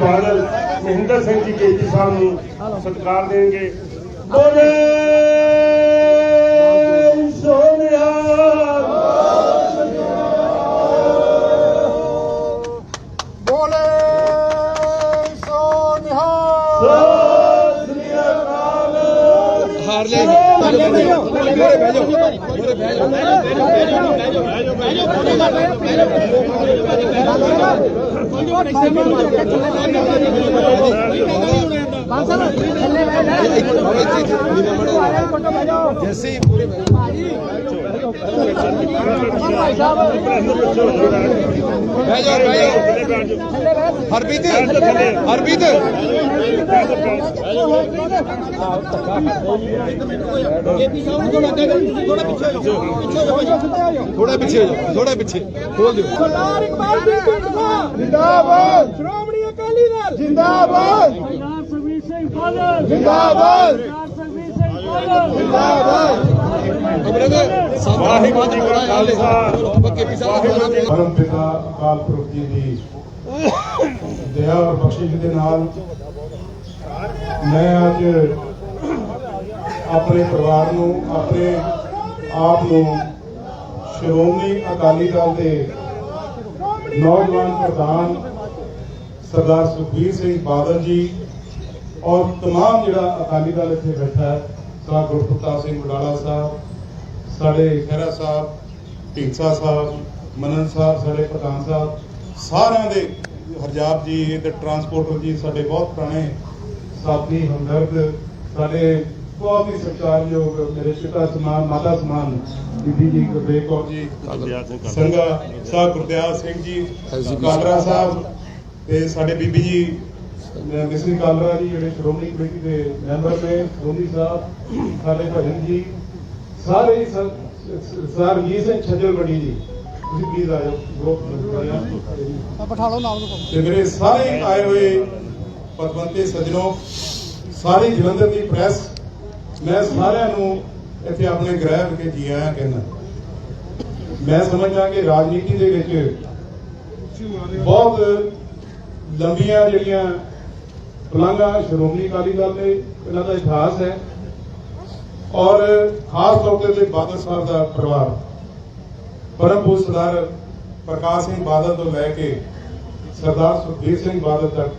Badal Mahinder Singh ji KG ਸਾਹਿਬ ਨੂੰ ਸਤਿਕਾਰ ਦੇਣਗੇ ਬੋਲੇ ਸੋਨਿਆ ਬੋਲੇ ਸੋ ਨਿਹਾਲ ਸਤਿ ਸ੍ਰੀ ਅਕਾਲ ਹਾਰ ਜੈਸੇ ਪੂਰੇ ਬਹਿ ਜਾਓ ਬਹਿ ਜਾਓ ਹਰਬੀਤ ਹਰਬੀਤ ਥੋੜਾ ਪਿੱਛੇ ਹੋ ਜਾਓ ਥੋੜਾ ਪਿੱਛੇ ਖੋਲ ਦਿਓ। ਸਰਦਾਰ ਇਕਬਾਲ ਸਿੰਘ ਢਿੰਡਸਾ ਜਿੰਦਾਬਾਦ। ਸ਼੍ਰੋਮਣੀ ਅਕਾਲੀ ਦਲ। ਜਿੰਦਾਬਾਦ। ਸਰਦਾਰ ਸੁਖਬੀਰ ਸਿੰਘ ਬਾਦਲ। ਪਰਮ ਪਿਤਾ ਅਕਾਲ ਪੁਰਖ ਜੀ ਦੀ ਦਇਆ ਔਰ ਬਖਸ਼ਿਸ਼ ਦੇ ਨਾਲ ਮੈਂ ਅੱਜ ਆਪਣੇ ਪਰਿਵਾਰ ਨੂੰ ਆਪਣੇ ਆਪ ਨੂੰ ਸ਼੍ਰੋਮਣੀ ਅਕਾਲੀ ਦਲ ਦੇ ਨੌਜਵਾਨ ਪ੍ਰਧਾਨ ਸਰਦਾਰ ਸੁਖਬੀਰ ਸਿੰਘ ਬਾਦਲ ਜੀ ਔਰ तमाम ਜਿਹੜਾ ਅਕਾਲੀ ਦਲ ਇੱਥੇ ਬੈਠਾ ਹੈ ਸਰਦਾਰ ਗੁਰਪ੍ਰਤਾਪ ਸਿੰਘ ਵਡਾਲਾ ਸਾਹਿਬ ਸਾਡੇ ਖਹਿਰਾ ਸਾਹਿਬ ਢੀਂਸਾ ਸਾਹਿਬ ਮਨਨ ਸਾਹਿਬ ਸਾਡੇ ਪ੍ਰਧਾਨ ਸਾਹਿਬ ਸਾਰਿਆਂ ਦੇ ਹਰਜਾਬ ਜੀ ਤੇ ਟਰਾਂਸਪੋਰਟਰ ਜੀ ਸਾਡੇ ਬਹੁਤ ਪੁਰਾਣੇ ਸਾਥੀ ਹਮਦਰਦ ਸਾਡੇ ਬਹੁਤ ਹੀ ਸਤਿਕਾਰਯੋਗ ਮੇਰੇ ਪਿਤਾ ਸਮਾਨ ਮਾਤਾ ਸਮਾਨ ਬੀਬੀ ਜੀ ਗੁਰਦੇਵ ਕੌਰ ਜੀ ਸੰਗਾ ਸਾਹਿਬ ਗੁਰਦਿਆਲ ਸਿੰਘ ਜੀ ਕਾਲਰਾ ਸਾਹਿਬ ਤੇ ਸਾਡੇ ਬੀਬੀ ਜੀ ਮਿਸਰੀ ਕਾਲਰਾ ਜੀ ਜਿਹੜੇ ਸ਼੍ਰੋਮਣੀ ਕਮੇਟੀ ਦੇ ਮੈਂਬਰ ਨੇ ਸੋਨੀ ਸਾਹਿਬ ਸਾਡੇ ਭਜਨ ਜੀ ਸਾਰੇ ਹੀ ਸਰ ਰਣਜੀਤ ਸਿੰਘ ਛੱਜਲਬੜੀ ਜੀ ਤੁਸੀਂ ਪਲੀਜ਼ ਆਇਓ ਗਰੁੱਪ ਬਿਠਾ ਲਓ ਨਾਲ ਤੇ ਮੇਰੇ ਸਾਰੇ ਆਏ ਹੋਏ ਪਤਵੰਤੇ ਸੱਜਣੋ ਸਾਰੀ ਜਲੰਧਰ ਦੀ ਪ੍ਰੈਸ ਮੈਂ ਸਾਰਿਆਂ ਨੂੰ ਇੱਥੇ ਆਪਣੇ ਗ੍ਰਹਿ ਵਿਖੇ ਜੀ ਆਇਆਂ ਕਹਿੰਦਾ। ਮੈਂ ਸਮਝਦਾ ਕਿ ਰਾਜਨੀਤੀ ਦੇ ਵਿੱਚ ਬਹੁਤ ਲੰਬੀਆਂ ਜਿਹੜੀਆਂ ਪਲਾਂਘਾਂ ਸ਼੍ਰੋਮਣੀ ਅਕਾਲੀ ਦਲ ਦੇ ਇਹਨਾਂ ਦਾ ਇਤਿਹਾਸ ਹੈ ਔਰ ਖਾਸ ਤੌਰ ਤੇ ਬਾਦਲ ਸਾਹਿਬ ਦਾ ਪਰਿਵਾਰ। ਪਰਮਪੂਰ ਸਰਦਾਰ ਪ੍ਰਕਾਸ਼ ਸਿੰਘ ਬਾਦਲ ਤੋਂ ਲੈ ਕੇ ਸਰਦਾਰ ਸੁਖਬੀਰ ਸਿੰਘ ਬਾਦਲ ਤੱਕ,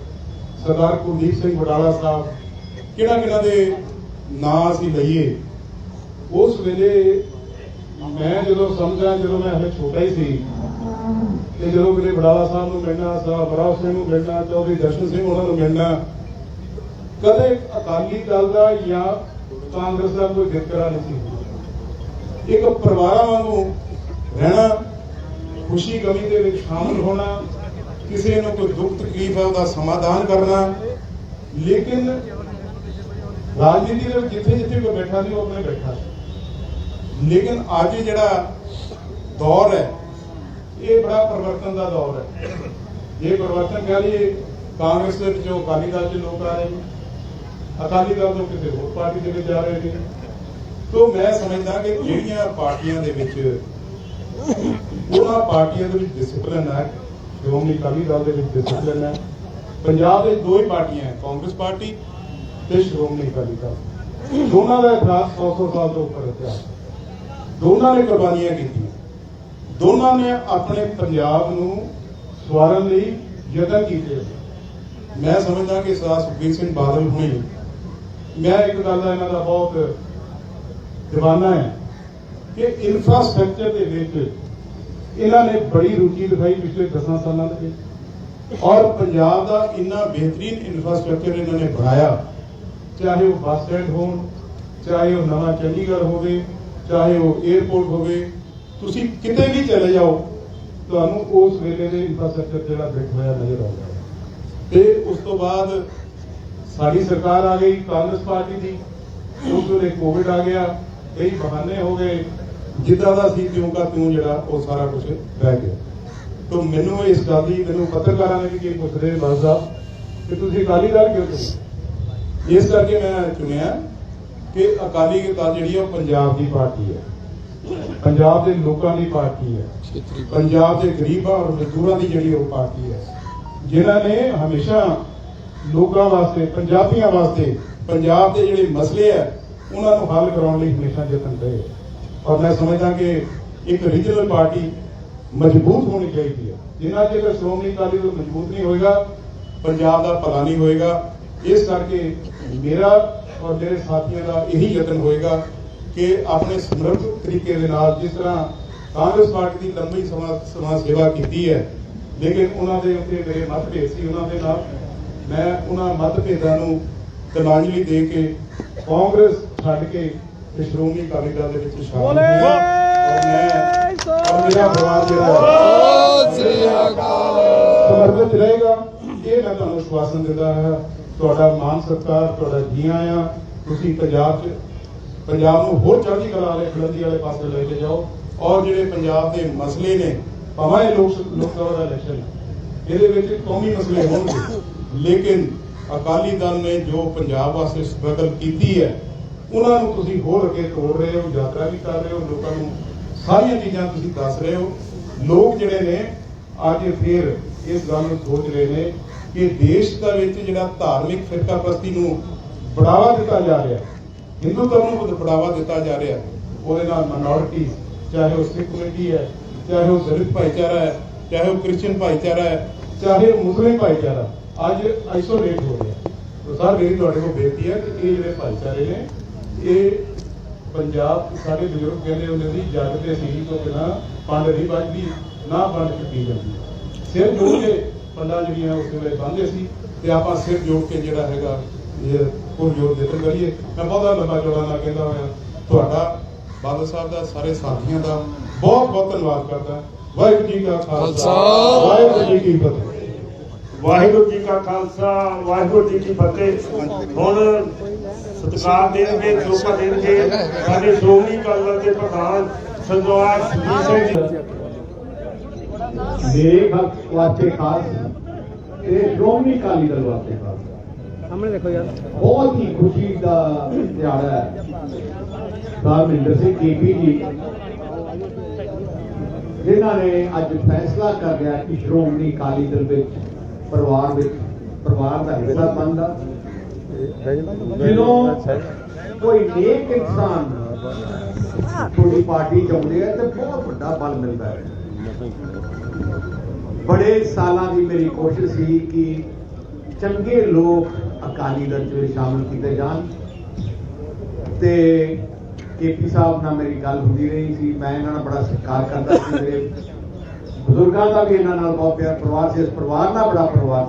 ਸਰਦਾਰ ਕੁਲਦੀਪ ਸਿੰਘ ਬਟਾਲਾ ਸਾਹਿਬ ਕਿਹੜਾ ਕਿਹੜਾ ਦੇ ਨਾਂ ਅਸੀਂ ਲਈਏ, ਉਸ ਵੇਲੇ ਮੈਂ ਜਦੋਂ ਸਮਝਿਆ ਜਦੋਂ ਮੈਂ ਹਲੇ ਛੋਟਾ ਹੀ ਸੀ, ਤੇ ਜਦੋਂ ਮੇਰੇ ਬਟਾਲਾ ਸਾਹਿਬ ਨੂੰ ਮਿਲਣਾ ਸਾਹਿਬ ਬਰਾਵ ਸਿੰਘ ਨੂੰ ਮਿਲਣਾ, ਚੌਧਰੀ ਦਰਸ਼ਨ ਸਿੰਘ ਉਹਨਾਂ ਨੂੰ ਮਿਲਣਾ ਕਦੇ ਅਕਾਲੀ ਦਲ ਦਾ ਜਾਂ ਕਾਂਗਰਸ ਦਾ ਕੋਈ ਜ਼ਿਕਰ ਨਹੀਂ ਸੀ ਇੱਕ ਪਰਿਵਾਰਾਂ ਵਾਂਗੂ ਰਹਿਣਾ, ਖੁਸ਼ੀ ਗਮੀ ਦੇ ਵਿੱਚ ਸ਼ਾਮਲ ਹੋਣਾ, ਕਿਸੇ ਨੂੰ ਕੋਈ ਦੁੱਖ ਤਕਲੀਫ ਹੈ ਉਹਦਾ ਸਮਾਧਾਨ ਕਰਨਾ। ਲੇਕਿਨ ਰਾਜਨੀਤੀ ਦੇ ਵਿੱਚ ਜਿੱਥੇ ਜਿੱਥੇ ਕੋਈ ਬੈਠਾ ਸੀ, ਉਹ ਆਪਣੇ ਬੈਠਾ ਸੀ। ਲੇਕਿਨ ਅੱਜ ਜਿਹੜਾ ਦੌਰ ਹੈ, ਇਹ ਬੜਾ ਪਰਿਵਰਤਨ ਦਾ ਦੌਰ ਹੈ। ਇਹ ਪਰਿਵਰਤਨ ਕਹਿ ਲਈਏ, ਕਾਂਗਰਸ ਦੇ ਵਿੱਚੋਂ ਅਕਾਲੀ ਦਲ 'ਚ ਲੋਕ ਆ ਰਹੇ ਨੇ ਅਕਾਲੀ ਦਲ ਤੋਂ ਕਿਸੇ ਹੋਰ ਪਾਰਟੀ ਦੇ ਵਿੱਚ ਜਾ ਰਹੇ ਨੇ। ਤੋਂ ਮੈਂ ਸਮਝਦਾ ਕਿ ਜਿਹੜੀਆਂ ਪਾਰਟੀਆਂ ਦੇ ਵਿੱਚ ਉਹਨਾਂ ਪਾਰਟੀਆਂ ਦੇ ਵਿੱਚ ਡਿਸਪਲਿਨ ਹੈ, ਸ਼੍ਰੋਮਣੀ ਅਕਾਲੀ ਦਲ ਦੇ ਵਿੱਚ ਡਿਸਪਲਿਨ ਹੈ। ਪੰਜਾਬ ਦੇ ਦੋ ਹੀ ਪਾਰਟੀਆਂ ਹੈ, ਕਾਂਗਰਸ ਪਾਰਟੀ ਤੇ ਸ਼੍ਰੋਮਣੀ ਅਕਾਲੀ ਦਲ। ਦੋਨਾਂ ਦਾ ਇਤਿਹਾਸ 100 ਸਾਲ ਤੋਂ ਉੱਪਰ ਇਤਿਹਾਸ ਦੋਨਾਂ ਨੇ ਕੁਰਬਾਨੀਆਂ ਕੀਤੀਆਂ। ਦੋਨਾਂ ਨੇ ਆਪਣੇ ਪੰਜਾਬ ਨੂੰ ਸਵਾਰਨ ਲਈ ਯਤਨ ਕੀਤੇ। ਮੈਂ ਸਮਝਦਾ ਕਿ ਸਰਦਾਰ ਸੁਖਬੀਰ ਸਿੰਘ ਬਾਦਲ ਹੁਣੇ ਮੈਂ ਇੱਕ ਗੱਲ ਦਾ ਇਹਨਾਂ ਦਾ ਬਹੁਤ ਦੀਵਾਨਾ ਹੈ ਕਿ ਇਨਫਰਾਸਟ੍ਰਕਚਰ ਦੇ ਵਿੱਚ ਇਹਨਾਂ ਨੇ ਬੜੀ ਰੁਚੀ ਦਿਖਾਈ ਪਿਛਲੇ 10 ਸਾਲਾਂ ਦੇ ਵਿੱਚ। ਔਰ ਪੰਜਾਬ ਦਾ ਇੰਨਾ ਬਿਹਤਰੀਨ ਇਨਫਰਾਸਟ੍ਰਕਚਰ ਇਹਨਾਂ ਨੇ ਬਣਾਇਆ, ਚਾਹੇ ਉਹ ਬੱਸ ਸਟੈਂਡ ਹੋਣ, ਚਾਹੇ ਉਹ ਨਵਾਂ ਚੰਡੀਗੜ੍ਹ ਹੋਵੇ, ਚਾਹੇ ਉਹ 에ਅਰਪੋਰਟ ਹੋਵੇ, ਤੁਸੀਂ ਕਿਤੇ ਵੀ ਚਲੇ ਜਾਓ, ਤੁਹਾਨੂੰ ਉਸ ਵੇਲੇ ਦੇ ਇਨਫਰਾਸਟ੍ਰਕਚਰ ਜਿਹੜਾ ਬਿਲਟ ਹੋਇਆ ਨਜ਼ਰ ਆਉਂਦਾ ਹੈ। ਤੇ ਉਸ ਤੋਂ ਬਾਅਦ ਸਾਡੀ ਸਰਕਾਰ ਆ ਗਈ ਕਾਂਗਰਸ ਪਾਰਟੀ ਦੀ। ਉਸ ਵੇਲੇ ਕੋਵਿਡ ਆ ਗਿਆ ਕਈ ਬਹਾਨੇ ਹੋ ਗਏ। ਜਿੱਦਾਂ ਦਾ ਸੀ ਕਿਉਂ ਕਾ ਤੂੰ ਜਿਹੜਾ ਉਹ ਸਾਰਾ ਕੁਝ ਰਹਿ ਗਿਆ। ਤੋਂ ਮੈਨੂੰ ਇਸ ਗੱਲ ਦੀ ਮੈਨੂੰ ਪੱਤਰਕਾਰਾਂ ਨੇ ਵੀ ਕੀ ਪੁੱਛਦੇ ਮਸਦਾ ਕਿ ਤੁਸੀਂ ਅਕਾਲੀ ਦਲ ਕਿਉਂ ਚੁਣੇ? ਇਸ ਕਰਕੇ ਮੈਂ ਚੁਣਿਆ ਕਿ ਅਕਾਲੀ ਦਲ ਜਿਹੜੀ ਉਹ ਪੰਜਾਬ ਦੀ ਪਾਰਟੀ ਹੈ ਪੰਜਾਬ ਦੇ ਲੋਕਾਂ ਦੀ ਪਾਰਟੀ ਹੈ ਪੰਜਾਬ ਦੇ ਗਰੀਬਾਂ ਔਰ ਮਜ਼ਦੂਰਾਂ ਦੀ ਜਿਹੜੀ ਉਹ ਪਾਰਟੀ ਹੈ ਜਿਨ੍ਹਾਂ ਨੇ ਹਮੇਸ਼ਾ ਲੋਕਾਂ ਵਾਸਤੇ, ਪੰਜਾਬੀਆਂ ਵਾਸਤੇ, ਪੰਜਾਬ ਦੇ ਜਿਹੜੇ ਮਸਲੇ ਆ, ਉਹਨਾਂ ਨੂੰ ਹੱਲ ਕਰਾਉਣ ਲਈ ਹਮੇਸ਼ਾ ਯਤਨ ਰਹੇ ਔਰ ਮੈਂ ਸਮਝਦਾ ਕਿ ਇੱਕ ਰੀਜਨਲ ਪਾਰਟੀ ਮਜ਼ਬੂਤ ਹੋਣੀ ਚਾਹੀਦੀ ਹੈ ਜਿੰਨਾ ਚਿਰ ਸ਼੍ਰੋਮਣੀ ਅਕਾਲੀ ਦਲ ਮਜ਼ਬੂਤ ਨਹੀਂ ਹੋਏਗਾ, ਪੰਜਾਬ ਦਾ ਭਲਾ ਨਹੀਂ ਹੋਏਗਾ, ਇਸ ਕਰਕੇ ਮੇਰਾ ਔਰ ਮੇਰੇ ਸਾਥੀਆਂ ਦਾ ਇਹੀ ਯਤਨ ਹੋਏਗਾ ਕਿ ਆਪਣੇ ਸਮਰੱਥ ਤਰੀਕੇ ਦੇ ਨਾਲ ਜਿਸ ਤਰ੍ਹਾਂ ਕਾਂਗਰਸ ਪਾਰਟੀ ਦੀ ਲੰਬੀ ਸਮਾਜ ਸਮਾਂ ਸੇਵਾ ਕੀਤੀ ਹੈ, ਲੇਕਿਨ ਉਹਨਾਂ ਦੇ ਉੱਤੇ ਮੇਰੇ ਮਤਭੇਦ ਸੀ, ਉਹਨਾਂ ਦੇ ਨਾਲ ਮੈਂ ਉਹਨਾਂ ਮਤਭੇਦਾਂ ਨੂੰ ਤਿਲਾਂਜਲੀ ਦੇ ਕੇ ਕਾਂਗਰਸ ਛੱਡ ਕੇ ਤੇ ਸ਼੍ਰੋਮਣੀ ਅਕਾਲੀ ਦਲ ਦੇ ਵਿੱਚ ਸ਼ਾਮਲ ਹੋਇਆ। ਔਰ ਮੈਂ ਔਰ ਮੇਰਾ ਪਰਿਵਾਰ ਜਿਹੜਾ ਸ੍ਰੀ ਅਕਾਲ। ਸਮਰਪਿਤ ਰਹੇਗਾ। ਇਹ ਮੈਂ ਤੁਹਾਨੂੰ ਵਿਸ਼ਵਾਸਨ ਦਿੰਦਾ ਹਾਂ। ਤੁਹਾਡਾ ਮਾਨ ਸਤਿਕਾਰ ਤੁਹਾਡਾ ਜੀ ਆਇਆਂ ਤੁਸੀਂ ਪੰਜਾਬ 'ਚ ਪੰਜਾਬ ਨੂੰ ਹੋਰ ਚੜ੍ਹਦੀ ਕਲਾ ਵਾਲੇ ਬੁਲੰਦੀ ਵਾਲੇ ਪਾਸੇ ਲੈ ਕੇ ਜਾਓ। ਔਰ ਜਿਹੜੇ ਪੰਜਾਬ ਦੇ ਮਸਲੇ ਨੇ ਭਾਵੇਂ ਲੋਕ ਲੋਕ ਸਭਾ ਦਾ ਇਲੈਕਸ਼ਨ ਇਹਦੇ ਵਿੱਚ ਕੌਮੀ ਮਸਲੇ ਹੋਣਗੇ। ਲੇਕਿਨ ਅਕਾਲੀ ਦਲ ਨੇ ਜੋ ਪੰਜਾਬ ਵਾਸਤੇ ਸਟਰਗਲ ਕੀਤੀ ਹੈ, ਉਹਨਾਂ ਨੂੰ ਤੁਸੀਂ ਹੋਰ ਅੱਗੇ ਤੋੜ ਰਹੇ ਹੋ, ਯਾਤਰਾ ਵੀ ਕਰ ਰਹੇ ਹੋ, ਲੋਕਾਂ ਨੂੰ ਸਾਰੀਆਂ ਚੀਜ਼ਾਂ ਤੁਸੀਂ ਦੱਸ ਰਹੇ ਹੋ। ਲੋਕ ਜਿਹੜੇ ਨੇ, ਅੱਜ ਫਿਰ ਇਸ ਗੱਲ ਨੂੰ ਸੋਚ ਰਹੇ ਨੇ ਕਿ ਦੇਸ਼ ਦਾ ਵਿੱਚ ਜਿਹੜਾ ਧਾਰਮਿਕ ਫਿਰਕਾਪ੍ਰਸਤੀ ਨੂੰ ਬੜਾਵਾ ਦਿੱਤਾ ਜਾ ਰਿਹਾ ਹੈ, ਹਿੰਦੂਤਵ ਨੂੰ ਬੜਾਵਾ ਦਿੱਤਾ ਜਾ ਰਿਹਾ ਉਹਦੇ ਨਾਲ ਮਾਈਨੋਰਿਟੀ ਚਾਹੇ ਉਹ ਸਿੱਖ ਕਮਿਊਨਿਟੀ ਹੈ, ਚਾਹੇ ਉਹ ਦਲਿਤ ਭਾਈਚਾਰਾ ਹੈ, ਚਾਹੇ ਉਹ ਕ੍ਰਿਸਚੀਅਨ ਭਾਈਚਾਰਾ ਹੈ, ਚਾਹੇ ਉਹ ਮੁਸਲਿਮ ਭਾਈਚਾਰਾ ਅੱਜ ਆਈਸੋਲੇਟ ਹੋ ਰਿਹਾ ਤਾਂ ਸਰ ਮੇਰੀ ਤੁਹਾਡੇ ਕੋਲ ਬੇਨਤੀ ਹੈ ਕਿ ਇਹ ਜਿਹੜੇ ਭਾਈਚਾਰੇ ਨੇ ਇਹ ਪੰਜਾਬ ਸਾਡੇ ਬਜ਼ੁਰਗ ਕਹਿੰਦੇ ਹੁੰਦੇ ਸੀ ਜੱਗ ਤੇ ਸੀ ਤੋਂ ਬਿਨਾ ਪੰਡ ਨਹੀਂ ਵੱਜਦੀ ਨਾ ਪੰਡ ਕੱਟੀ ਜਾਂਦੀ। ਸਿਰ ਜੋੜ ਕੇ ਪੰਡਾਂ ਜਿਹੜੀਆਂ ਉਸ ਵੇਲੇ ਬੰਨ੍ਹਦੇ ਸੀ ਤੇ ਆਪਾਂ ਸਿਰ ਜੋੜ ਕੇ ਜਿਹੜਾ ਹੈਗਾ ਇਹ ਪੁਰਜੋਰ ਦੇ ਕਰੀਏ। ਮੈਂ ਬਹੁਤਾ ਲੰਬਾ ਚੌੜਾ ਨਾ ਕਹਿੰਦਾ ਹੋਇਆ। ਤੁਹਾਡਾ ਬਾਦਲ ਸਾਹਿਬ ਦਾ ਸਾਰੇ ਸਾਥੀਆਂ ਦਾ ਬਹੁਤ ਬਹੁਤ ਧੰਨਵਾਦ ਕਰਦਾ। ਵਾਹਿਗੁਰੂ ਜੀ ਕਾ ਖਾਲਸਾ। ਵਾਹਿਗੁਰੂ ਜੀ ਕੀ ਫਤਿਹ। ਵਾਹਿਗੁਰੂ ਜੀ ਕਾ ਖਾਲਸਾ ਵਾਹਿਗੁਰੂ ਜੀ ਕੀ ਫਤਿਹ। ਹੁਣ ਸਤਿਕਾਰ ਦੇਣਗੇ ਲੋਕਾਂ ਦੇਣਗੇ। ਸਾਡੇ ਸ਼੍ਰੋਮਣੀ ਅਕਾਲੀ ਦਲ ਦੇ ਪ੍ਰਧਾਨ ਸਰਦਾਰ ਸੁਖਬੀਰ ਸਿੰਘ ਜੀ। ਮੇਰੇ ਖਾਸ ਵਾਸਤੇ ਖਾਸ ਤੇ ਸ਼੍ਰੋਮਣੀ ਅਕਾਲੀ ਦਲ ਵਾਸਤੇ ਖਾਸ ਸਾਹਮਣੇ ਦੇਖੋ ਯਾਰ। ਬਹੁਤ ਹੀ ਖੁਸ਼ੀ ਦਾ ਦਿਹਾੜਾ ਹੈ। ਸਰਦਾਰ ਮਹਿੰਦਰ ਸਿੰਘ ਕੇਪੀ ਜੀ ਜਿਨ੍ਹਾਂ ਨੇ ਅੱਜ ਫੈਸਲਾ ਕਰ ਲਿਆ ਕਿ ਸ਼੍ਰੋਮਣੀ ਅਕਾਲੀ ਦਲ ਵਿੱਚ ਪਰਿਵਾਰ ਵਿੱਚ, ਪਰਿਵਾਰ ਦਾ ਹਿੱਸਾ ਬਣਦਾ। ਜਦੋਂ ਕੋਈ ਨੇਕ ਇਨਸਾਨ ਤੁਹਾਡੀ ਪਾਰਟੀ ਚ ਆਉਂਦੇ ਆ ਤੇ ਬਹੁਤ ਵੱਡਾ ਬਲ ਮਿਲਦਾ ਹੈ। ਬੜੇ ਸਾਲਾਂ ਦੀ ਮੇਰੀ ਕੋਸ਼ਿਸ਼ ਸੀ ਕਿ ਚੰਗੇ ਲੋਕ ਅਕਾਲੀ ਦਲ ਚ ਸ਼ਾਮਲ ਕੀਤੇ ਜਾਣ। ਤੇ ਕੇਪੀ ਸਾਹਿਬ ਨਾਲ ਮੇਰੀ ਗੱਲ ਹੁੰਦੀ ਰਹੀ ਸੀ, ਮੈਂ ਇਹਨਾਂ ਨਾਲ ਬੜਾ ਸਤਿਕਾਰ ਕਰਦਾ ਸੀ ਮੇਰੇ ਬਜ਼ੁਰਗਾਂ ਦਾ ਵੀ ਇਹਨਾਂ ਨਾਲ ਬਹੁਤ ਪਿਆਰ, ਪਰਿਵਾਰ ਸੀ, ਇਸ ਪਰਿਵਾਰ ਨਾਲ ਬੜਾ ਪਰਿਵਾਰ,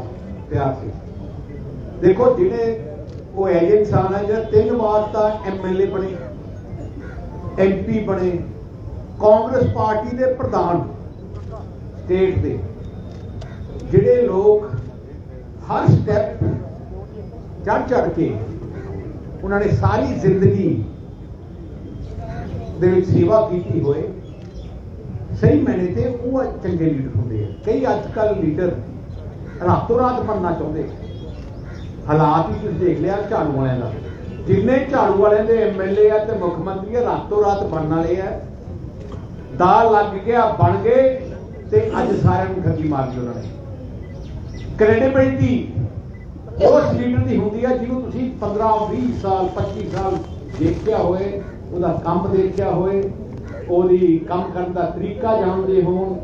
ਪਿਆਰ ਸੀ। ਦੇਖੋ, ਜਿਹੜੇ ਉਹ ਐਜੇ ਇਨਸਾਨ ਹੈ ਜਿਹੜਾ ਤਿੰਨ ਵਾਰ ਤਾਂ ਐਮਐਲਏ ਬਣੇ ਐਮਪੀ ਬਣੇ, ਕਾਂਗਰਸ ਪਾਰਟੀ ਦੇ ਪ੍ਰਧਾਨ ਸਟੇਟ ਦੇ, ਜਿਹੜੇ ਲੋਕ ਹਰ ਸਟੈਪ ਚੜ ਚੜ ਕੇ ਉਹਨਾਂ ਨੇ ਸਾਰੀ ਜ਼ਿੰਦਗੀ ਦੇ ਵਿੱਚ ਸੇਵਾ ਕੀਤੀ ਹੋਏ ਸਹੀ ਮੈਨੇ ਤੇ ਉਹ ਚੰਗੇ ਲੀਡਰ ਹੁੰਦੇ ਆ। ਕਈ ਅੱਜ ਕੱਲ ਲੀਡਰ ਰਾਤੋਂ ਰਾਤ ਬਣਨਾ ਚਾਹੁੰਦੇ ਹਾਲਾਤ ਹੀ ਤੁਸੀਂ ਦੇਖ ਲਿਆ ਝਾੜੂ ਵਾਲਿਆਂ ਦਾ। ਜਿੰਨੇ ਝਾੜੂ ਵਾਲਿਆਂ ਦੇ ਐਮਐਲਏ ਆ ਤੇ ਮੁੱਖ ਮੰਤਰੀ ਆ, ਰਾਤੋਂ ਰਾਤ ਬਣਨ ਵਾਲੇ ਆ। ਦਾ ਲੱਗ ਗਿਆ, ਬਣ ਗਏ ਤੇ ਅੱਜ ਸਾਰਿਆਂ ਨੂੰ ਠੱਗੀ ਮਾਰ ਲਈ ਉਹਨਾਂ ਨੇ। ਕ੍ਰੈਡੀਬਿਲਿਟੀ ਉਸ ਲੀਡਰ ਦੀ ਹੁੰਦੀ ਹੈ ਜਿਹਨੂੰ ਤੁਸੀਂ 15 20 ਸਾਲ 25 ਸਾਲ ਦੇਖਿਆ ਹੋਏ, ਉਹਦਾ ਕੰਮ ਦੇਖਿਆ ਹੋਏ ਉਹਦੀ ਕੰਮ ਕਰਨ ਦਾ ਤਰੀਕਾ ਜਾਣਦੇ ਹੋਣ,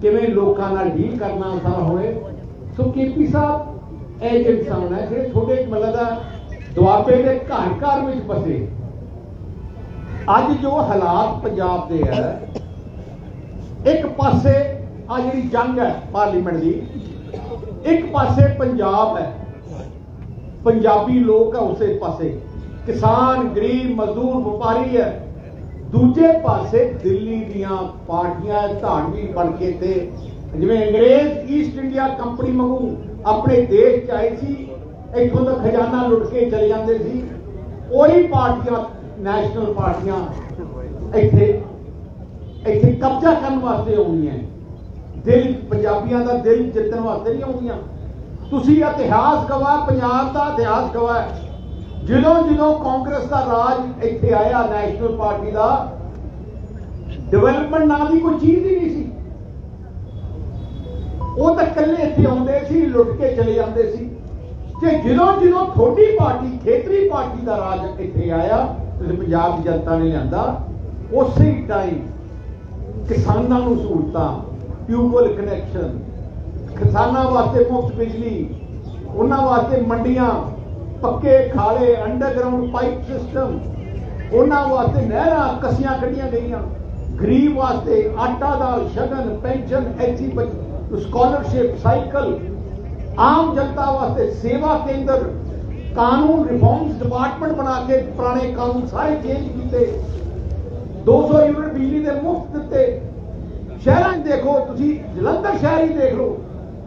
ਕਿਵੇਂ ਲੋਕਾਂ ਨਾਲ ਡੀਲ ਕਰਨਾ ਆਸਾਨ ਹੋਏ ਸੋ ਕੇਪੀ ਸਾਹਿਬ, ਇਹ ਜਿਹੇ ਇਨਸਾਨ ਹੈ ਜਿਹੜੇ ਤੁਹਾਡੇ ਮਤਲਬ ਦਾ ਦੁਆਬੇ ਦੇ ਘਰ ਘਰ ਵਿੱਚ ਫਸੇ। ਅੱਜ ਜੋ ਹਾਲਾਤ ਪੰਜਾਬ ਦੇ ਹੈ ਇੱਕ ਪਾਸੇ ਆ ਜਿਹੜੀ ਜੰਗ ਹੈ ਪਾਰਲੀਮੈਂਟ ਦੀ, ਇੱਕ ਪਾਸੇ ਪੰਜਾਬ ਹੈ। ਪੰਜਾਬੀ ਲੋਕ ਹੈ ਉਸੇ ਪਾਸੇ। ਕਿਸਾਨ, ਗਰੀਬ, ਮਜ਼ਦੂਰ, ਵਪਾਰੀ ਹੈ। ਦੂਜੇ ਪਾਸੇ ਦਿੱਲੀ ਦੀਆਂ ਪਾਰਟੀਆਂ ਧਾਰਮੀ ਬਣ ਕੇ ਤੇ ਜਿਵੇਂ ਅੰਗਰੇਜ਼ ਈਸਟ ਇੰਡੀਆ ਕੰਪਨੀ ਵਾਂਗੂ ਆਪਣੇ ਦੇਸ਼ ਚ ਆਏ ਸੀ, ਇੱਥੋਂ ਦਾ ਖਜ਼ਾਨਾ ਲੁੱਟ ਕੇ ਚਲੇ ਜਾਂਦੇ ਸੀ। ਉਹੀ ਪਾਰਟੀਆਂ ਨੈਸ਼ਨਲ ਪਾਰਟੀਆਂ ਇੱਥੇ ਇੱਥੇ ਕਬਜ਼ਾ ਕਰਨ ਵਾਸਤੇ ਆਉਂਦੀਆਂ ਦਿਲ ਪੰਜਾਬੀਆਂ ਦਾ ਦਿਲ ਜਿੱਤਣ ਵਾਸਤੇ ਨਹੀਂ ਆਉਂਦੀਆਂ। ਤੁਸੀਂ ਇਤਿਹਾਸ ਗਵਾਹ ਪੰਜਾਬ ਦਾ ਇਤਿਹਾਸ ਗਵਾਹ ਜਦੋਂ ਜਦੋਂ ਕਾਂਗਰਸ ਦਾ ਰਾਜ ਇੱਥੇ ਆਇਆ, ਨੈਸ਼ਨਲ ਪਾਰਟੀ ਦਾ, ਡਿਵੈਲਪਮੈਂਟ ਨਾਂ ਦੀ ਕੋਈ ਚੀਜ਼ ਹੀ ਨਹੀਂ ਸੀ। ਉਹ ਤਾਂ ਇਕੱਲੇ ਇੱਥੇ ਆਉਂਦੇ ਸੀ, ਲੁੱਟ ਕੇ ਚਲੇ ਜਾਂਦੇ ਸੀ। ਕਿ ਜਦੋਂ ਜਦੋਂ ਥੋੜੀ ਪਾਰਟੀ, ਖੇਤਰੀ ਪਾਰਟੀ ਦਾ ਰਾਜ ਇੱਥੇ ਆਇਆ, ਤੇ ਪੰਜਾਬ ਦੀ ਜਨਤਾ ਨੇ ਲਿਆਂਦਾ, ਉਸੇ ਟਾਈਮ ਕਿਸਾਨਾਂ ਨੂੰ ਸਹੂਲਤਾਂ ਟਿਊਬਵੈਲ ਕਨੈਕਸ਼ਨ ਕਿਸਾਨਾਂ ਵਾਸਤੇ ਮੁਫਤ ਬਿਜਲੀ, ਉਹਨਾਂ ਵਾਸਤੇ ਮੰਡੀਆਂ ਪੱਕੇ, ਖਾਲੇ ਅੰਡਰਗਰਾਉਂਡ ਪਾਈਪ ਸਿਸਟਮ ਉਹਨਾਂ ਵਾਸਤੇ ਨਹਿਰਾਂ ਕਸੀਆਂ ਕੱਢੀਆਂ ਗਈਆਂ। ਗਰੀਬ ਵਾਸਤੇ ਆਟਾ ਦਾਲ, ਸ਼ਗਨ, ਪੈਨਸ਼ਨ, ਐਸੀ ਸਕਾਲਰਸ਼ਿਪ ਸਾਈਕਲ ਆਮ ਜਨਤਾ ਵਾਸਤੇ ਸੇਵਾ ਕੇਂਦਰ। ਕਾਨੂੰਨ ਰਿਫਾਰਮਸ ਡਿਪਾਰਟਮੈਂਟ ਬਣਾ ਕੇ ਪੁਰਾਣੇ ਕਾਨੂੰਨ ਸਾਰੇ ਚੇਂਜ ਕੀਤੇ। 200 ਯੂਨਿਟ ਬਿਜਲੀ ਦੇ ਮੁਫਤ ਦਿੱਤੇ। ਸ਼ਹਿਰਾਂ 'ਚ ਦੇਖੋ, ਤੁਸੀਂ ਜਲੰਧਰ ਸ਼ਹਿਰ ਹੀ ਦੇਖ ਲਓ।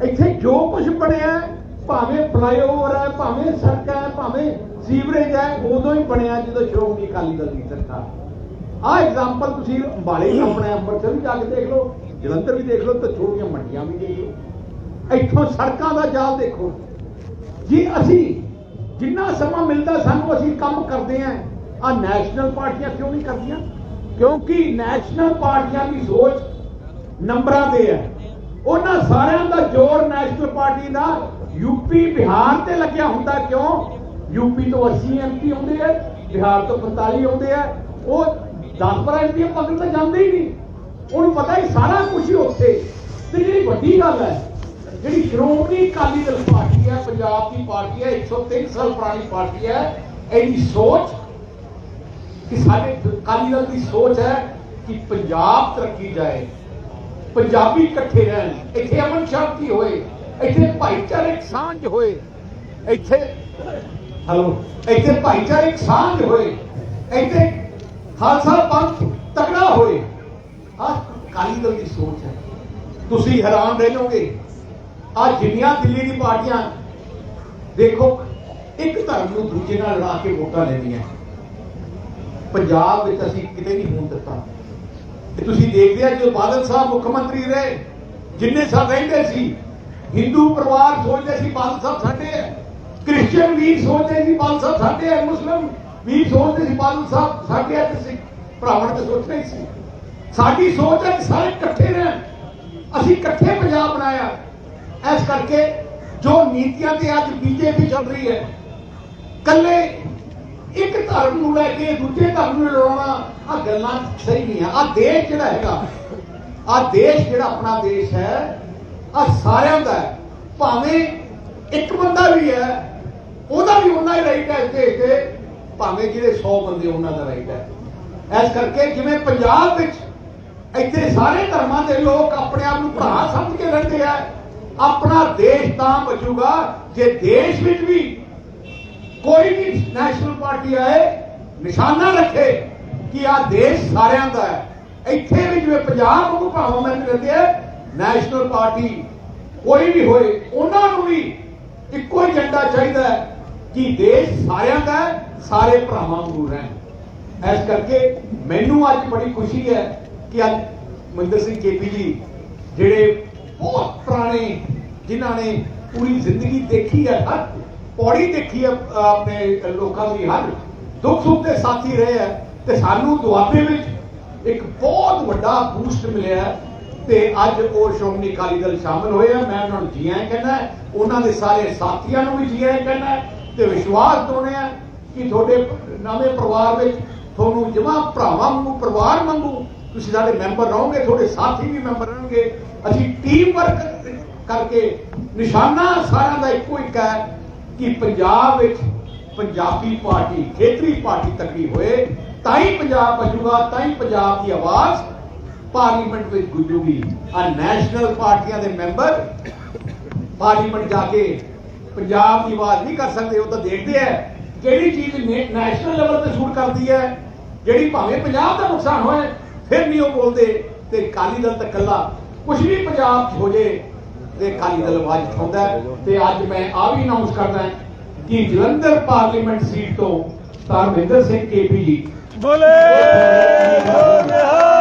ਇੱਥੇ ਜੋ ਕੁਝ ਬਣਿਆ ਭਾਵੇਂ ਫਲਾਈਓਵਰ ਹੈ, ਭਾਵੇਂ ਸੜਕ ਹੈ, ਭਾਵੇਂ ਸੀਵਰੇਜ ਹੈ, ਉਦੋਂ ਹੀ ਬਣਿਆ ਜਦੋਂ ਸ਼੍ਰੋਮਣੀ ਅਕਾਲੀ ਦਲ ਦੀ ਸਰਕਾਰ। ਆਹ ਐਗਜ਼ਾਮਪਲ ਤੁਸੀਂ ਅੰਬਾਲੇ ਆਪਣੇ ਅੰਮ੍ਰਿਤਸਰ ਵੀ ਜਾ ਕੇ ਦੇਖ ਲਓ, ਜਲੰਧਰ ਵੀ ਦੇਖ ਲਓ, ਤੇ ਛੋਟੀਆਂ ਮੰਡੀਆਂ ਵੀ ਦੇਖ ਲਓ ਇੱਥੋਂ ਸੜਕਾਂ ਦਾ ਜਾਲ ਦੇਖੋ। ਜੀ ਅਸੀਂ ਜਿੰਨਾ ਸਮਾਂ ਮਿਲਦਾ ਸਾਨੂੰ ਅਸੀਂ ਕੰਮ ਕਰਦੇ ਆਂ ਆ ਨੈਸ਼ਨਲ ਪਾਰਟੀਆਂ ਕਿਉਂ ਨਹੀਂ ਕਰਦੀਆਂ? ਕਿਉਂਕਿ ਨੈਸ਼ਨਲ ਪਾਰਟੀਆਂ ਦੀ ਸੋਚ ਨੰਬਰਾਂ ਤੇ ਹੈ। ਉਹਨਾਂ ਸਾਰਿਆਂ ਦਾ ਜ਼ੋਰ ਨੈਸ਼ਨਲ ਪਾਰਟੀ ਦਾ ਯੂਪੀ ਬਿਹਾਰ ਤੇ ਲੱਗਿਆ ਹੁੰਦਾ ਕਿਉਂ? ਯੂਪੀ ਤੋਂ 80 ਐਮਪੀ ਆਉਂਦੇ ਆ, ਬਿਹਾਰ ਤੋਂ 45 ਆਉਂਦੇ ਆ। ਉਹ 10 ਪਰ ਐਮਪੀ ਪਕੜ ਤਾਂ ਜਾਂਦੇ ਹੀ ਨਹੀਂ। ਉਹਨੂੰ ਪਤਾ ਹੀ ਸਾਰਾ ਕੁਝ ਹੀ ਉੱਥੇ। ਤੇ ਜਿਹੜੀ ਵੱਡੀ ਗੱਲ ਹੈ, ਜਿਹੜੀ ਸ਼੍ਰੋਮਣੀ ਅਕਾਲੀ ਦਲ ਪਾਰਟੀ ਹੈ, ਪੰਜਾਬ ਦੀ ਪਾਰਟੀ ਹੈ 103 ਸਾਲ ਪੁਰਾਣੀ ਪਾਰਟੀ ਹੈ, ਇਹਦੀ ਸੋਚ ਕਿ ਸਾਡੇ ਅਕਾਲੀ ਦਲ ਦੀ ਸੋਚ ਹੈ ਕਿ ਪੰਜਾਬ ਤਰੱਕੀ ਜਾਏ, ਪੰਜਾਬੀ ਇਕੱਠੇ ਰਹਿਣ, ਇੱਥੇ ਅਮਨ ਸ਼ਾਂਤੀ ਹੋਏ? ਇੱਥੇ ਭਾਈਚਾਰਕ ਸਾਂਝ ਹੋਏ। ਇੱਥੇ ਹਲੋ। ਇੱਥੇ ਭਾਈਚਾਰਕ ਸਾਂਝ ਹੋਏ। ਇੱਥੇ ਖਾਲਸਾ ਪੰਥ ਤਕੜਾ ਹੋਏ। ਆਹ ਅਕਾਲੀ ਦਲ ਦੀ ਸੋਚ ਹੈ। ਤੁਸੀਂ ਹੈਰਾਨ ਰਹਿ ਜਾਓਗੇ। ਆ ਜਿੰਨੀਆਂ ਦਿੱਲੀ ਦੀ ਪਾਰਟੀਆਂ ਦੇਖੋ, ਇੱਕ ਧਰਮ ਨੂੰ ਦੂਜੇ ਨਾਲ ਲੜਾ ਕੇ ਵੋਟਾਂ ਲੈਂਦੀਆਂ ਪੰਜਾਬ ਵਿੱਚ ਅਸੀਂ ਕਿਤੇ ਨਹੀਂ ਹੋਣ ਦਿੱਤਾ। ਤੇ ਤੁਸੀਂ ਦੇਖਦੇ ਆ ਜਦੋਂ ਬਾਦਲ ਸਾਹਿਬ ਮੁੱਖ ਮੰਤਰੀ ਰਹੇ, ਜਿੰਨੇ ਸਾਲ ਰਹਿੰਦੇ ਸੀ ਹਿੰਦੂ ਪਰਿਵਾਰ ਸੋਚਦੇ ਸੀ ਬਾਦਲ ਸਾਹਿਬ ਸਾਡੇ ਹੈ। ਕ੍ਰਿਸਚੀਅਨ ਵੀ ਸੋਚਦੇ ਸੀ ਬਾਦਲ ਸਾਹਿਬ ਸਾਡੇ ਹੈ, ਮੁਸਲਮ ਵੀ ਸੋਚਦੇ ਸੀ ਬਾਦਲ ਸਾਹਿਬ ਸਾਡੇ ਹੈ ਤੇ ਭਰਾਵਾਂ ਤੇ ਸੋਚਣਾ ਹੀ ਸੀ। ਸਾਡੀ ਸੋਚ ਹੈ ਸਾਰੇ ਇਕੱਠੇ ਰਹਿਣ। ਅਸੀਂ ਇਕੱਠੇ ਪੰਜਾਬ ਬਣਾਇਆ। ਇਸ ਕਰਕੇ ਜੋ ਨੀਤੀਆਂ ਤੇ ਅੱਜ ਬੀਜੇਪੀ ਚੱਲ ਰਹੀ ਹੈ ਕੱਲੇ ਇੱਕ ਧਰਮ ਨੂੰ ਲੈ ਕੇ ਦੂਜੇ ਧਰਮ ਨੂੰ ਲੜਾਉਣਾ ਆ ਗੱਲਾਂ ਸਹੀ ਨਹੀਂ ਆ। ਆ ਦੇਸ਼ ਜਿਹੜਾ ਹੈਗਾ ਆ ਦੇਸ਼ ਜਿਹੜਾ ਆਪਣਾ ਦੇਸ਼ ਹੈ ਆ ਸਾਰਿਆਂ ਦਾ ਹੈ। ਭਾਵੇਂ ਇੱਕ ਬੰਦਾ ਵੀ ਹੈ, ਉਹਦਾ ਵੀ ਉਹਨਾਂ ਹੀ ਰਾਈਟ ਹੈ ਇਸ ਦੇਸ਼ ਤੇ, ਭਾਵੇਂ ਜਿਹੜੇ 100 ਬੰਦੇ ਉਹਨਾਂ ਦਾ ਰਾਈਟ ਹੈ। ਇਸ ਕਰਕੇ ਜਿਵੇਂ ਪੰਜਾਬ ਵਿੱਚ ਇੱਥੇ ਸਾਰੇ ਧਰਮਾਂ ਦੇ ਲੋਕ ਆਪਣੇ ਆਪ ਨੂੰ ਭਰਾ ਸਮਝ ਕੇ ਰਹਿੰਦੇ ਆ, ਆਪਣਾ ਦੇਸ਼ ਤਾਂ ਬਚੂਗਾ, ਜੇ ਦੇਸ਼ ਵਿੱਚ ਵੀ ਕੋਈ ਵੀ ਨੈਸ਼ਨਲ ਪਾਰਟੀ ਆਏ, ਨਿਸ਼ਾਨਾ ਰੱਖੇ ਕਿ ਆ ਦੇਸ਼ ਸਾਰਿਆਂ ਦਾ ਹੈ। ਇੱਥੇ ਵੀ ਜਿਵੇਂ ਪੰਜਾਬ ਨੂੰ ਭਾਵਾਂ ਮੈਂ ਕਹਿੰਦੇ ਆ ਨੈਸ਼ਨਲ ਪਾਰਟੀ ਕੋਈ ਵੀ ਹੋਏ, ਉਹਨਾਂ ਨੂੰ ਵੀ ਇੱਕੋ ਹੀ ਏਜੰਡਾ ਚਾਹੀਦਾ ਹੈ ਕਿ ਦੇਸ਼ ਸਾਰਿਆਂ ਦਾ ਸਾਰੇ ਭਰਾਵਾਂ ਨੂੰ ਰਹਿਣ। ਇਸ ਕਰਕੇ ਮੈਨੂੰ ਅੱਜ ਬੜੀ ਖੁਸ਼ੀ ਹੈ ਕਿ ਅੱਜ ਮਹਿੰਦਰ ਸਿੰਘ ਕੇਪੀ ਜੀ, ਜਿਹੜੇ ਬਹੁਤ ਪੁਰਾਣੇ, ਜਿਨ੍ਹਾਂ ਨੇ ਪੂਰੀ ਜ਼ਿੰਦਗੀ ਦੇਖੀ ਹੈ ਹਰ, ਪੌੜੀ ਦੇਖੀ ਹੈ ਆਪਣੇ ਲੋਕਾਂ ਦੀ ਹਰ, ਦੁੱਖ ਸੁੱਖ ਦੇ ਸਾਥੀ ਰਹੇ ਹੈ ਤੇ ਸਾਨੂੰ ਦੁਆਬੇ ਵਿੱਚ ਇੱਕ ਬਹੁਤ ਵੱਡਾ ਬੂਸਟ ਮਿਲਿਆ ਹੈ। ਤੇ ਅੱਜ ਉਹ ਸ਼੍ਰੋਮਣੀ ਅਕਾਲੀ ਦਲ ਸ਼ਾਮਲ ਹੋਏ ਆ। ਮੈਂ ਉਹਨਾਂ ਨੂੰ ਜੀ ਆਇਆਂ ਕਹਿੰਦਾ ਉਹਨਾਂ ਦੇ ਸਾਰੇ ਸਾਥੀਆਂ ਨੂੰ ਵੀ ਜੀਆਂ ਕਹਿੰਦਾ ਤੇ ਵਿਸ਼ਵਾਸ ਦਿਵਾਉਂਦੇ ਆ ਕਿ ਤੁਹਾਡੇ ਨਵੇਂ ਪਰਿਵਾਰ ਵਿੱਚ ਤੁਹਾਨੂੰ ਜਮਾ ਭਰਾਵਾਂ ਨੂੰ ਪਰਿਵਾਰ ਵਾਂਗੂ ਤੁਸੀਂ ਸਾਡੇ ਮੈਂਬਰ ਰਹੋਗੇ, ਤੁਹਾਡੇ ਸਾਥੀ ਵੀ ਮੈਂਬਰ ਰਹਿਣਗੇ ਅਸੀਂ ਟੀਮ ਵਰਕ ਕਰਕੇ ਨਿਸ਼ਾਨਾ ਸਾਰਿਆਂ ਦਾ ਇੱਕੋ ਇੱਕ ਹੈ ਕਿ ਪੰਜਾਬ ਵਿੱਚ ਪੰਜਾਬੀ ਪਾਰਟੀ ਖੇਤਰੀ ਪਾਰਟੀ ਤੱਕੀ ਹੋਏ, ਤਾਂ ਹੀ ਪੰਜਾਬ ਬਚੂਗਾ ਤਾਂ ਹੀ ਪੰਜਾਬ ਦੀ ਆਵਾਜ਼ ਪਾਰਲੀਮੈਂਟ ਵਿੱਚ ਗੁੰਜੂਗੀ ਆ ਨੈਸ਼ਨਲ ਪਾਰਟੀਆਂ ਦੇ ਮੈਂਬਰ ਪਾਰਲੀਮੈਂਟ ਜਾ ਕੇ ਪੰਜਾਬ ਦੀ ਆਵਾਜ਼ ਨਹੀਂ ਕਰ ਸਕਦੇ, ਉਹ ਤਾਂ ਦੇਖਦੇ ਆ ਕਿਹੜੀ ਚੀਜ਼ ਨੈਸ਼ਨਲ ਲੈਵਲ ਤੇ ਸ਼ੂਟ ਕਰਦੀ ਹੈ, ਜਿਹੜੀ ਭਾਵੇਂ ਪੰਜਾਬ ਦਾ ਨੁਕਸਾਨ ਹੋਏ, ਫਿਰ ਨਹੀਂ ਉਹ ਬੋਲਦੇ ਤੇ ਅਕਾਲੀ ਦਲ ਤਾਂ ਇਕੱਲਾ। ਕੁਝ ਵੀ ਪੰਜਾਬ 'ਚ ਹੋ ਜੇ ਤੇ ਅਕਾਲੀ ਦਲ ਆਵਾਜ਼ ਉਠਾਉਂਦਾ ਤੇ ਅੱਜ ਮੈਂ ਆ ਵੀ ਅਨਾਉਂਸ ਕਰਦਾ ਕਿ ਜਲੰਧਰ ਪਾਰਲੀਮੈਂਟ ਸੀਟ ਤੋਂ ਧਰਮਿੰਦਰ ਸਿੰਘ ਕੇਪੀ ਜੀ। ਬੋਲੇ! ਸ੍ਰੀ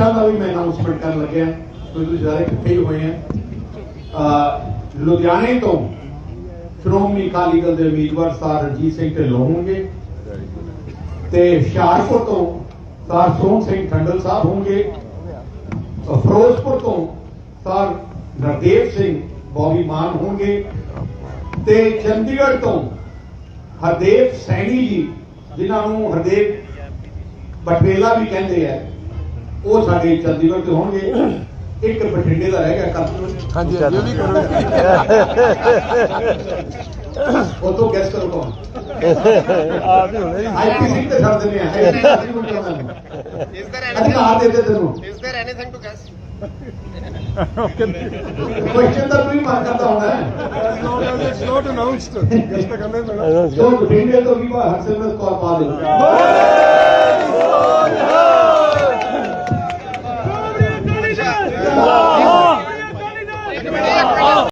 ਟਿਕਟਾਂ ਦਾ ਵੀ ਮੈਂ ਅਨਾਉਂਸਮੈਂਟ ਕਰਨ ਲੱਗਿਆ ਤੁਸੀਂ ਸਾਰੇ ਇਕੱਠੇ ਹੀ ਹੋਏ ਆ। ਲੁਧਿਆਣੇ ਤੋਂ ਸ਼੍ਰੋਮਣੀ ਅਕਾਲੀ ਦਲ ਦੇ ਉਮੀਦਵਾਰ ਸਰ ਰਣਜੀਤ ਸਿੰਘ ਢਿੱਲੋਂ ਹੋਣਗੇ ਤੇ ਹੁਸ਼ਿਆਰਪੁਰ ਤੋਂ ਸਰ ਸੋਹਣ ਸਿੰਘ ਠੰਡਲ ਸਾਹਿਬ ਹੋਣਗੇ। ਫਿਰੋਜ਼ਪੁਰ ਤੋਂ ਸਰ ਨਰਦੇਵ ਸਿੰਘ ਬੋਬੀ ਮਾਨ ਹੋਣਗੇ। ਤੇ ਚੰਡੀਗੜ੍ਹ ਤੋਂ ਹਰਦੇਵ ਸੈਣੀ ਜੀ, ਜਿਨ੍ਹਾਂ ਨੂੰ ਹਰਦੇਵ ਬਟੇਲਾ ਵੀ ਕਹਿੰਦੇ ਆ। ਉਹ ਸਾਡੇ ਚੰਡੀਗੜ੍ਹ ਤੋਂ ਹੋਣਗੇ। ਇੱਕ ਬਠਿੰਡੇ ਦਾ ਰਹਿ ਗਿਆ ਕੱਲ ਹਾਂਜੀ ਹਾਂਜੀ ਉਹ ਵੀ ਕਰੋ। ਉਹ ਤੋਂ ਗੈਸ ਕਰੋ ਕੌਣ? ਆਪ ਹੀ ਹੋਣੇ ਆਈਪੀਸੀ ਤੇ ਛੱਡ ਦਿੰਦੇ ਆ। ਦਿੰਦੇ Is there ਅਧਿਕਾਰ? ਦੇ ਦੇ ਤੈਨੂੰ। Is there anything to guess? Question ਦਾ ਤੂੰ ਹੀ ਮਾਰ ਕਰਦਾ ਹੋਣਾ ਹੈ। Not announced ਜਿਸ ਤੱਕ ਅੰਦਰ ਮੈਡਮ ਜੋ ਬਠਿੰਡੇ ਤੋਂ ਵੀ ਬਾ ਹਰਸਿਮਰਤ ਕੌਰ ਪਾ ਦੇ। الله